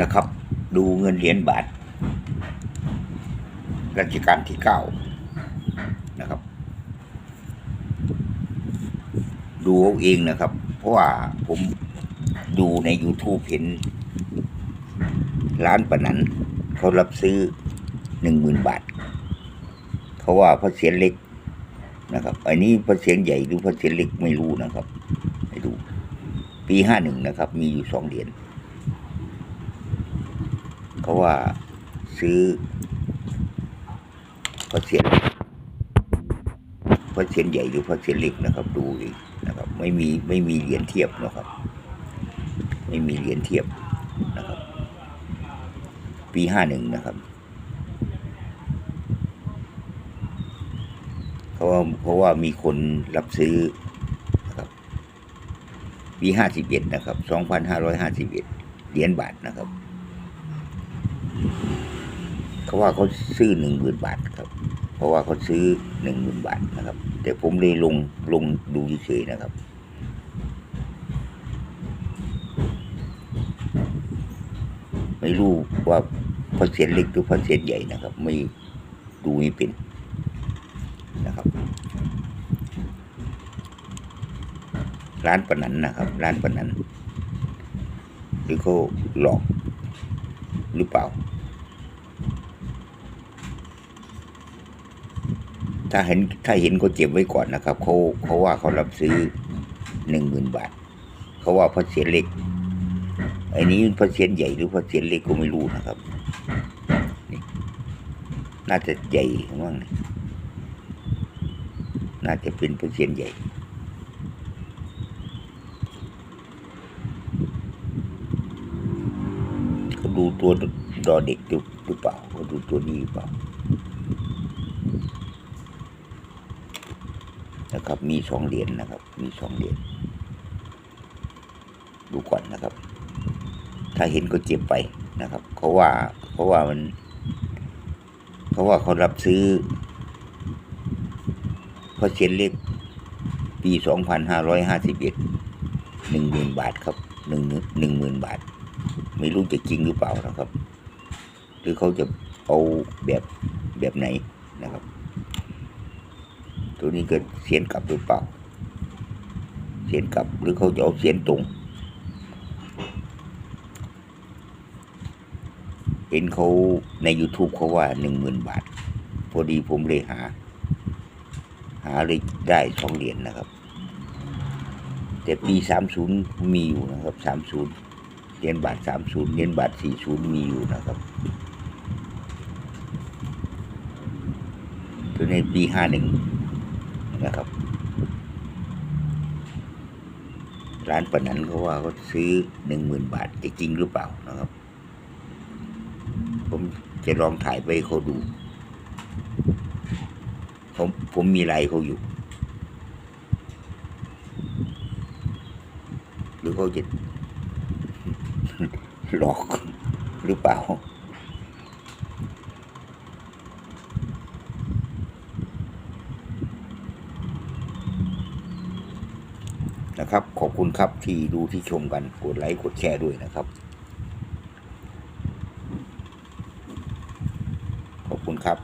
นะครับ ดูเงินเหรียญบาทรัชกาลที่เก้านะครับ ดูเอาเองนะครับ เพราะว่าผมดูใน YouTube เห็น ร้านปนันเขารับซื้อหนึ่งหมื่นบาท เขาว่าพระเศียรเล็กนะครับ อันนี้พระเศียรใหญ่หรือพระเศียรเล็กไม่รู้นะครับ ไม่ดูปีห้าหนึ่งนะครับ มีอยู่สองเหรียญ เขาว่าซื้อพระเศียรพระเศียรใหญ่หรือพระเศียรเล็กนะครับ ดูเองนะครับ ไม่มีไม่มีเหรียญเทียบนะครับ ไม่มีเหรียญเทียบนะครับ ปีห้าหนึ่งนะครับเพราะว่าเพราะว่ามีคนรับซื้อนะครับปีห้าสิบเอ็ดนะครับสองพันห้าร้อยห้าสิบเอ็ดเหรียญบาทนะครับ เขาว่าเขาซื้อหนึ่งหมื่นบาทครับ เพราะว่าเขาซื้อหนึ่งหมื่นบาทนะครับ แต่ผมเลยลงลงดูเฉยๆนะครับไม่รู้ว่าพระเศียรเล็กหรือพระเศียรใหญ่นะครับ ไม่ดูไม่เป็นนะครับ ร้านปะนันนะครับ ร้านปะนันหรือเขาหลอก หรือเปล่า ถ้าเห็นถ้าเห็นก็เก็บไว้ก่อนนะครับเขาเขาว่าเขารับซื้อหนึ่งหมื่นบาท เขาว่าพระเศียรเล็กไอ้นี้พระเศียรใหญ่หรือพระเศียรเล็กก็ไม่รู้นะครับนี่น่าจะใหญ่มั้งนี่น่าจะเป็นพระเศียรใหญ่ เขา ดูตัวดอเด็กหรือเปล่าเขาดูตัวนี้เปล่านะครับ มีสองเหรียญนะครับ มีสองเหรียญดูก่อนนะครับ ถ้าเห็นก็เจ็บไปนะครับเขาว่าเขาว่ามันเขาว่าเขารับซื้อพระเศียรเล็กปีสองพันห้าร้อยห้าสิบเอ็ดหนึ่งหมื่นบาทครับหนึ่งหนึ่งหมื่นบาท ไม่รู้จะจริงหรือเปล่านะครับ หรือเขาจะเอาแบบแบบไหนนะครับ ตัวนี้เก็เสียนกลับหรือเปล่า เสียนกลับหรือเขาจะเอาเสียนตรงเห็นเขาใน YouTube เขาว่าหนึ่งหมื่นบาท พอดีผมเลยหา หาเลยได้สองเหรียญนะครับ แต่ปีสามศูนย์มีอยู่นะครับสามศูนย์ เหรียญบาทสามศูนย์เหรียญบาทสี่ศูนย์มีอยู่นะครับ ตัวในปีห้าหนึ่งนะครับ ร้านปะนันเขาว่าเขาซื้อหนึ่งหมื่นบาทจะจริงหรือเปล่านะครับ ผมจะลองถ่ายไปเขาดู ผมผมมีไลน์เขาอยู่หรือเขาจะ หลอกหรือเปล่า นะครับ ขอบคุณครับที่ดูที่ชมกัน กดไลค์ กดแชร์ด้วยนะครับ ขอบคุณครับ